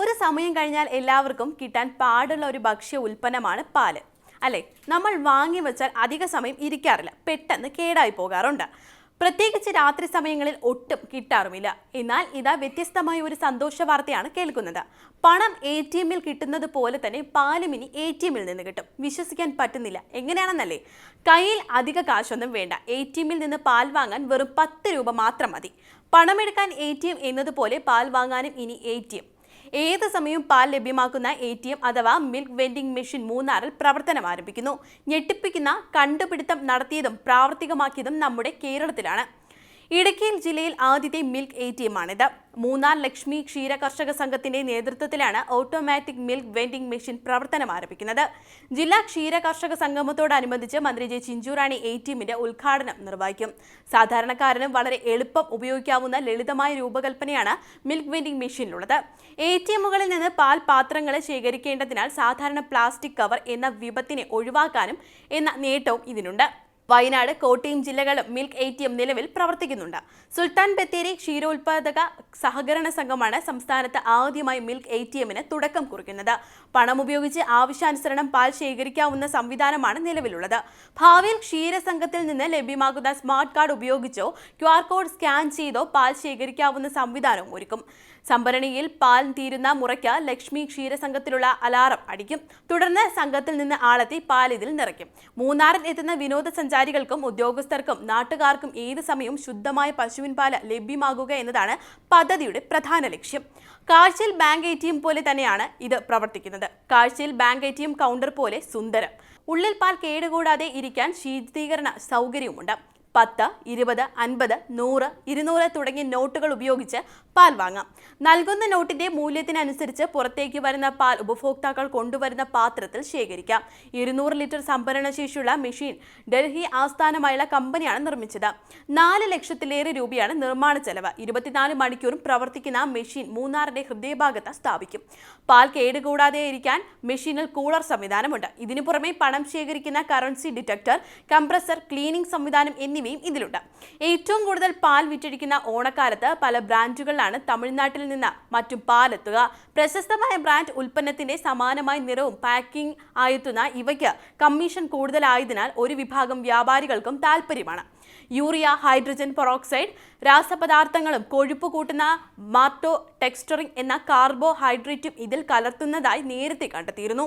ഒരു സമയം കഴിഞ്ഞാൽ എല്ലാവർക്കും കിട്ടാൻ പാടുള്ള ഒരു ഭക്ഷ്യ ഉൽപ്പന്നമാണ് പാൽ. അല്ലേ? നമ്മൾ വാങ്ങി വെച്ചാൽ അധിക സമയം ഇരിക്കാറില്ല. പെട്ടെന്ന് കേടായി പോകാറുണ്ട്. പ്രത്യേകിച്ച് രാത്രി സമയങ്ങളിൽ ഒട്ടും കിട്ടാറുമില്ല. എന്നാൽ ഇതാ വ്യത്യസ്തമായ ഒരു സന്തോഷ വാർത്തയാണ് കേൾക്കുന്നത്. പണം എ ടി എമ്മിൽ കിട്ടുന്നത് പോലെ തന്നെ പാലും ഇനി എ ടി എമ്മിൽ നിന്ന് കിട്ടും. വിശ്വസിക്കാൻ പറ്റുന്നില്ല. എങ്ങനെയാണെന്നല്ലേ? കയ്യിൽ അധിക കാശൊന്നും വേണ്ട. എ ടി എമ്മിൽ നിന്ന് പാൽ വാങ്ങാൻ വെറും പത്ത് രൂപ മാത്രം മതി. പണമെടുക്കാൻ എ ടി എം എന്നതുപോലെ പാൽ വാങ്ങാനും ഇനി എ ടി എം. ഏത് സമയവും പാൽ ലഭ്യമാക്കുന്ന എ ടി എം അഥവാ മിൽക്ക് വെൻഡിംഗ് മെഷീൻ മൂന്നാറിൽ പ്രവർത്തനം ആരംഭിക്കുന്നു. ഞെട്ടിപ്പിക്കുന്ന കണ്ടുപിടുത്തം നടത്തിയതും പ്രാവർത്തികമാക്കിയതും നമ്മുടെ കേരളത്തിലാണ്. ഇടുക്കിയിൽ ജില്ലയിൽ ആദ്യത്തെ മിൽക്ക് എ ടി എം ആണിത്. മൂന്നാർ ലക്ഷ്മി ക്ഷീര കർഷക സംഘത്തിന്റെ നേതൃത്വത്തിലാണ് ഓട്ടോമാറ്റിക് മിൽക്ക് വെൻഡിംഗ് മെഷീൻ പ്രവർത്തനം ആരംഭിക്കുന്നത്. ജില്ലാ ക്ഷീര കർഷക സംഗമത്തോടനുബന്ധിച്ച് മന്ത്രി ജെ ചിഞ്ചുറാണി എ ടി എമ്മിന്റെ ഉദ്ഘാടനം നിർവഹിക്കും. സാധാരണക്കാരനും വളരെ എളുപ്പം ഉപയോഗിക്കാവുന്ന ലളിതമായ രൂപകൽപ്പനയാണ് മിൽക്ക് വെൻഡിംഗ് മെഷീനിലുള്ളത്. എ ടി എമ്മുകളിൽ നിന്ന് പാൽ പാത്രങ്ങൾ ശേഖരിക്കേണ്ടതിനാൽ സാധാരണ പ്ലാസ്റ്റിക് കവർ എന്ന വിപത്തിനെ ഒഴിവാക്കാനും എന്ന നേട്ടവും ഇതിനുണ്ട്. വയനാട് കോട്ടയം ജില്ലകളും മിൽക്ക് എ ടി എം നിലവിൽ പ്രവർത്തിക്കുന്നുണ്ട്. സുൽത്താൻ ബത്തേരി ക്ഷീരോത്പാദക സഹകരണ സംഘമാണ് സംസ്ഥാനത്ത് ആദ്യമായി മിൽക്ക് എ ടി എമ്മിന് തുടക്കം കുറിക്കുന്നത്. പണം ഉപയോഗിച്ച് ആവശ്യാനുസരണം പാൽ ശേഖരിക്കാവുന്ന സംവിധാനമാണ് നിലവിലുള്ളത്. ഭാവിയിൽ ക്ഷീരസംഘത്തിൽ നിന്ന് ലഭ്യമാകുന്ന സ്മാർട്ട് കാർഡ് ഉപയോഗിച്ചോ ക്യു ആർ കോഡ് സ്കാൻ ചെയ്തോ പാൽ ശേഖരിക്കാവുന്ന സംവിധാനവും ഒരുക്കും. സംഭരണിയിൽ പാൽ തീരുന്ന മുറയ്ക്ക് ലക്ഷ്മി ക്ഷീരസംഘത്തിലുള്ള അലാറം അടിക്കും. തുടർന്ന് സംഘത്തിൽ നിന്ന് ആളെത്തി പാൽ ഇതിൽ നിറയ്ക്കും. മൂന്നാറിൽ എത്തുന്ന വിനോദസഞ്ചാരികൾക്കും ഉദ്യോഗസ്ഥർക്കും നാട്ടുകാർക്കും ഏത് സമയവും ശുദ്ധമായ പശുവിൻ പാൽ ലഭ്യമാകുക എന്നതാണ് പദ്ധതിയുടെ പ്രധാന ലക്ഷ്യം. കാഴ്ചയിൽ ബാങ്ക് എ പോലെ തന്നെയാണ് ഇത് പ്രവർത്തിക്കുന്നത്. കാഴ്ചയിൽ ബാങ്ക് എ കൗണ്ടർ പോലെ സുന്ദരം. ഉള്ളിൽ പാൽ കേടുകൂടാതെ ഇരിക്കാൻ ശീതീകരണ സൗകര്യവുമുണ്ട്. പത്ത് ഇരുപത് അൻപത് നൂറ് ഇരുന്നൂറ് തുടങ്ങിയ നോട്ടുകൾ ഉപയോഗിച്ച് പാൽ വാങ്ങാം. നൽകുന്ന നോട്ടിന്റെ മൂല്യത്തിനനുസരിച്ച് പുറത്തേക്ക് വരുന്ന പാൽ ഉപഭോക്താക്കൾ കൊണ്ടുവരുന്ന പാത്രത്തിൽ ശേഖരിക്കാം. ഇരുന്നൂറ് ലിറ്റർ സംഭരണ ശേഷിയുള്ള മെഷീൻ ഡൽഹി ആസ്ഥാനമായുള്ള കമ്പനിയാണ് നിർമ്മിച്ചത്. നാല് ലക്ഷത്തിലേറെ രൂപയാണ് നിർമ്മാണ ചെലവ്. ഇരുപത്തിനാല് മണിക്കൂറും പ്രവർത്തിക്കുന്ന മെഷീൻ മൂന്നാറിന്റെ ഹൃദയഭാഗത്ത് സ്ഥാപിക്കും. പാൽ കേടുകൂടാതെ ഇരിക്കാൻ മെഷീനിൽ കൂളർ സംവിധാനമുണ്ട്. ഇതിനു പുറമെ പണം ശേഖരിക്കുന്ന കറൻസി ഡിറ്റക്ടർ കംപ്രസർ ക്ലീനിംഗ് സംവിധാനം എന്നിവയും ഇതിലുണ്ട്. ഏറ്റവും കൂടുതൽ പാൽ വിറ്റഴിക്കുന്ന ഓണക്കാലത്ത് പല ബ്രാൻഡുകളിലാണ് തമിഴ്നാട്ടിൽ നിന്ന് മറ്റും പാലെത്തുക. പ്രശസ്തമായ ബ്രാൻഡ് ഉൽപ്പന്നത്തിന്റെ സമാനമായ നിറവും പാക്കിംഗ് ആയെത്തുന്ന ഇവയ്ക്ക് കമ്മീഷൻ കൂടുതലായതിനാൽ ഒരു വിഭാഗം വ്യാപാരികൾക്കും താല്പര്യമാണ് യൂറിയ ഹൈഡ്രജൻ പെറോക്സൈഡ് രാസപദാർത്ഥങ്ങളും കൊഴുപ്പ് കൂട്ടുന്ന മാർട്ടോ ടെക്സ്റ്ററിംഗ് എന്ന കാർബോഹൈഡ്രേറ്റും ഇതിൽ കലർത്തുന്നതായി നേരത്തെ കണ്ടെത്തിയിരുന്നു.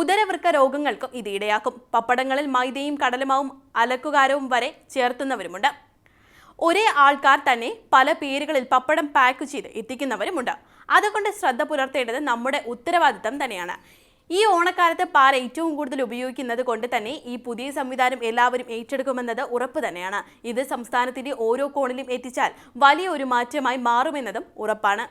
ഉദരവൃക്ക രോഗങ്ങൾക്കും ഇത് ഇടയാക്കും. പപ്പടങ്ങളിൽ മൈദയും കടലമാവും അലക്കുകാരവും വരെ ചേർത്തുന്നവരുമുണ്ട്. ഒരേ ആൾക്കാർ തന്നെ പല പേരുകളിൽ പപ്പടം പാക്ക് ചെയ്ത് എത്തിക്കുന്നവരുമുണ്ട്. അതുകൊണ്ട് ശ്രദ്ധ പുലർത്തേണ്ടത് നമ്മുടെ ഉത്തരവാദിത്തം തന്നെയാണ്. ഈ ഓണക്കാലത്ത് പാൽ ഏറ്റവും കൂടുതൽ ഉപയോഗിക്കുന്നത് കൊണ്ട് തന്നെ ഈ പുതിയ സംവിധാനം എല്ലാവരും ഏറ്റെടുക്കുമെന്നത് ഉറപ്പ് തന്നെയാണ്. ഇത് സംസ്ഥാനത്തിന്റെ ഓരോ കോണിലും എത്തിച്ചാൽ വലിയ ഒരു മാറ്റമായി മാറുമെന്നതും ഉറപ്പാണ്.